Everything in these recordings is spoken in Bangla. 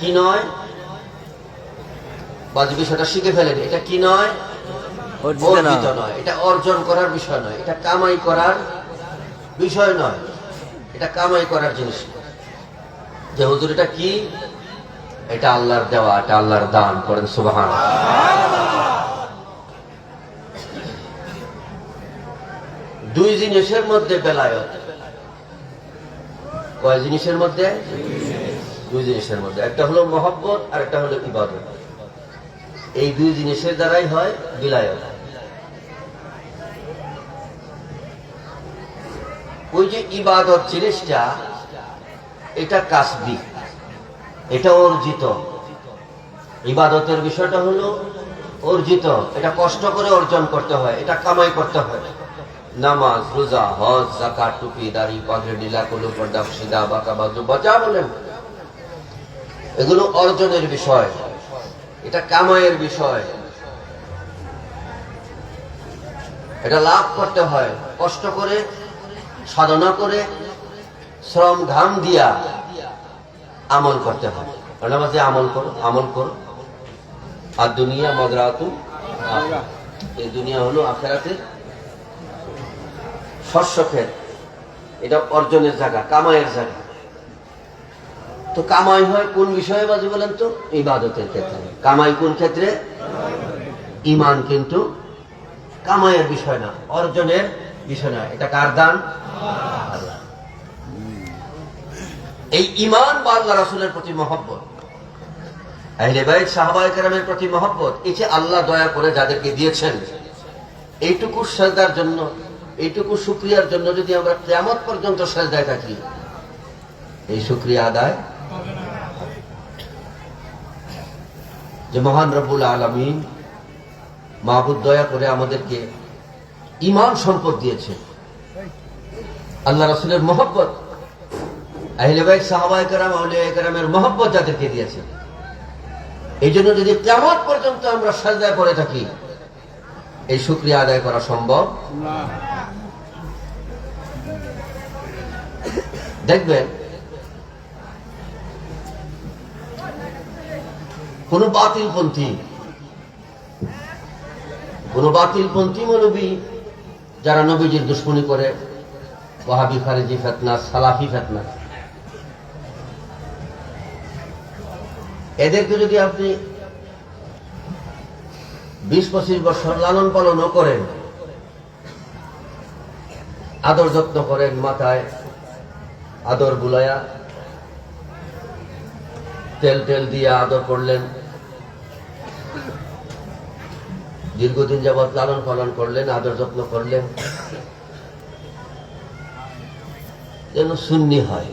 কি নয়? বাজ বিষয়টা শিখে ফেলেন। এটা কি নয়? অর্জিত নয়। এটা অর্জন করার বিষয় নয়। এটা কামাই করার বিষয় নয়। এটা কামাই করার জিনিস যে হুজুর এটা কি? এটা আল্লাহর দেওয়া এটা আল্লাহর দান করেন সুবাহান। দুই জিনিসের মধ্যে বেলায়ত। কয় জিনিসের মধ্যে? দুই জিনিসের মধ্যে। একটা হলো মহব্বত, আর একটা হলো ইবাদত। এই দুই জিনিসের দ্বারাই হয় বিলায়ত। ওই যে ইবাদত জিনিসটা, এটা কাসবি, এটা অর্জিত। ইবাদতের বিষয়টা হলো অর্জিত, এটা কষ্ট করে অর্জন করতে হয়, এটা কামাই করতে হয়। নামাজ, রোজা, হজ জাকাত টুপি, দাড়ি, পাগড়ি নীলা কলু পর্দা সিদা বাঁকা, বাজু বাজা বলেন। এগুলো অর্জনের বিষয়। এটা কামাইয়ের বিষয়। এটা লাভ করতে হয়। কষ্ট করে, সাধনা করে, শ্রম ঘাম দিয়া আমল করতে হয়। নামাজে আমল করো আমল করো। আর দুনিয়া মদরাতু এই দুনিয়া হলো আখেরাতের শস্য ক্ষেত। এটা অর্জনের জায়গা, কামাইয়ের জায়গা। তো কামাই হয় কোন বিষয়ে বাজু বলেন তো? ইবাদতের ক্ষেত্রে। কামাই কোন ক্ষেত্রে? ইমান কিন্তু কামাইয়ের বিষয় না, অর্জনের বিষয় না। এটা কার দান? এই ইমান বা আল্লাহ রাসুলের প্রতি মহব্বত, আহলে কেরামের প্রতি মহব্বত, এই যে আল্লাহ দয়া করে যাদেরকে দিয়েছেন, এইটুকু সেজদার জন্য, এইটুকু শুক্রিয়ার জন্য যদি আমরা কেমত পর্যন্ত সেজদায় থাকি, এই শুক্রিয়া আদায় যে মহান রব্বুল আলমিন মাহবুদ দয়া করে আমাদেরকে ইমান সম্পদ দিয়েছে। আল্লাহ রাসুলের মহব্বত আহিলেবাই সাহাবাই কারাম আউলিয়া কারামের মহব্বত যাদেরকে দিয়েছে। এই জন্য যদি কেমন পর্যন্ত আমরা সাজদা করে থাকি এই শুক্রিয়া আদায় করা সম্ভব। দেখবেন কোন বাতিলপন্থী। কোন বাতিলপন্থী মৌলবী যারা নবীজির দুশ্মনী করে, ওয়াহাবি খারিজি ফেতনা, সালাফি ফেতনা। এদেরকে যদি আপনি বিশ পঁচিশ বছর লালন পালনও করেন, আদর যত্ন করেন মাথায়, আদর বুলায়া, তেল টেল দিয়ে আদর করলেন দীর্ঘদিন যাবৎ লালন পালন করলেন, আদর যত্ন করলেন। যেন শূন্যি হয়।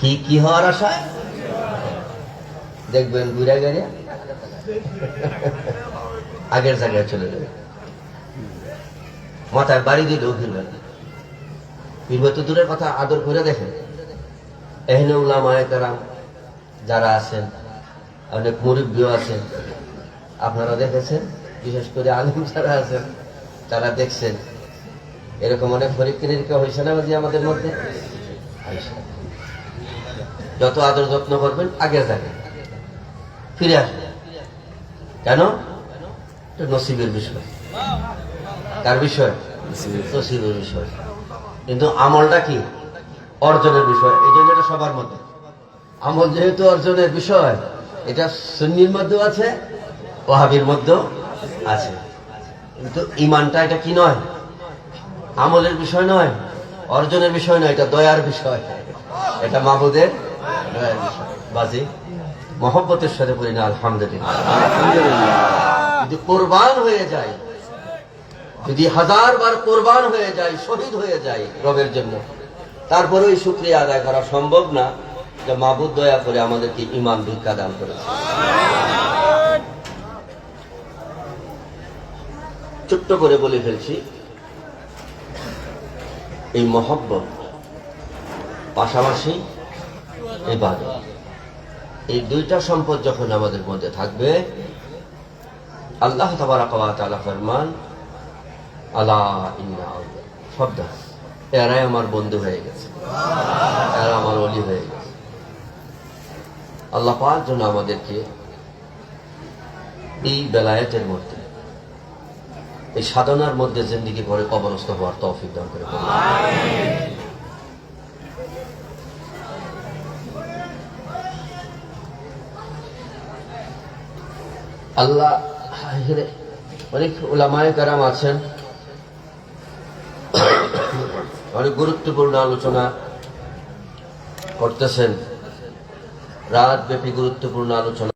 কি কি হওয়ার আশায় দেখবেন ঘুরে গেলে আগের জায়গায় চলে যাবে। মাথায় বাড়ি দিলেও ফিরবে। না ফিরবে তো দূরের কথা, আদর করে দেখেন। এহনে উলামায়ে কেরাম যারা আছেন, অনেক মুরব্বীও আছেন আপনারা দেখেছেন? বিশেষ করে আলিম যারা আছেন, তারা দেখছেন। এরকম অনেক পরীক্ষা নিরীক্ষা হয়েছে না বাজি আমাদের মধ্যে? যত আদর যত্ন করবেন, আগে জায়গায় ফিরে আসবে। কেন? নসিবের বিষয়। তার বিষয়? নসিবের বিষয়। কিন্তু আমলটা কি? অর্জনের বিষয়। এই জন্য এটা সবার মধ্যে। আমল যেহেতু অর্জনের বিষয়, এটা সুন্নির মধ্যেও আছে ওহাবির মধ্যেও আছে। কিন্তু ইমানটা এটা কি নয়? আমলের বিষয় নয়, অর্জনের বিষয় নয়, এটা দয়ার বিষয়। এটা মাহবুদের দয়ার বিষয়। বাজি, মহব্বতের সাথে বলি না, আলহামদুলিল্লাহ। যদি কোরবান হয়ে যায়, যদি হাজার বার কোরবান হয়ে যায়, শহীদ হয়ে যায় রবের জন্য তারপরে ওই শুক্রিয়া আদায় করা সম্ভব না যে মাহবুদ দয়া করে আমাদেরকে ইমান ভিক্ষা দান করেছে। ছোট্ট করে বলে ফেলছি, এই মহব্বত পাশাপাশি এই দুইটা সম্পদ যখন আমাদের মধ্যে থাকবে, আল্লাহ তালা ফরমান আল্লাহ শব্দ এরাই আমার বন্ধু হয়ে গেছে। এরা আমার অলি হয়ে গেছে। আল্লাহ পাক যেন আমাদেরকে এই বেলায়েতের মধ্যে এই সাধনার মধ্যে জিন্দিগি ভরে কবরস্থ হওয়ার তৌফিক দান করে আল্লাহ অনেক ওলামায় কারাম আছেন। অনেক গুরুত্বপূর্ণ আলোচনা করতেছেন। রাত ব্যাপী গুরুত্বপূর্ণ আলোচনা।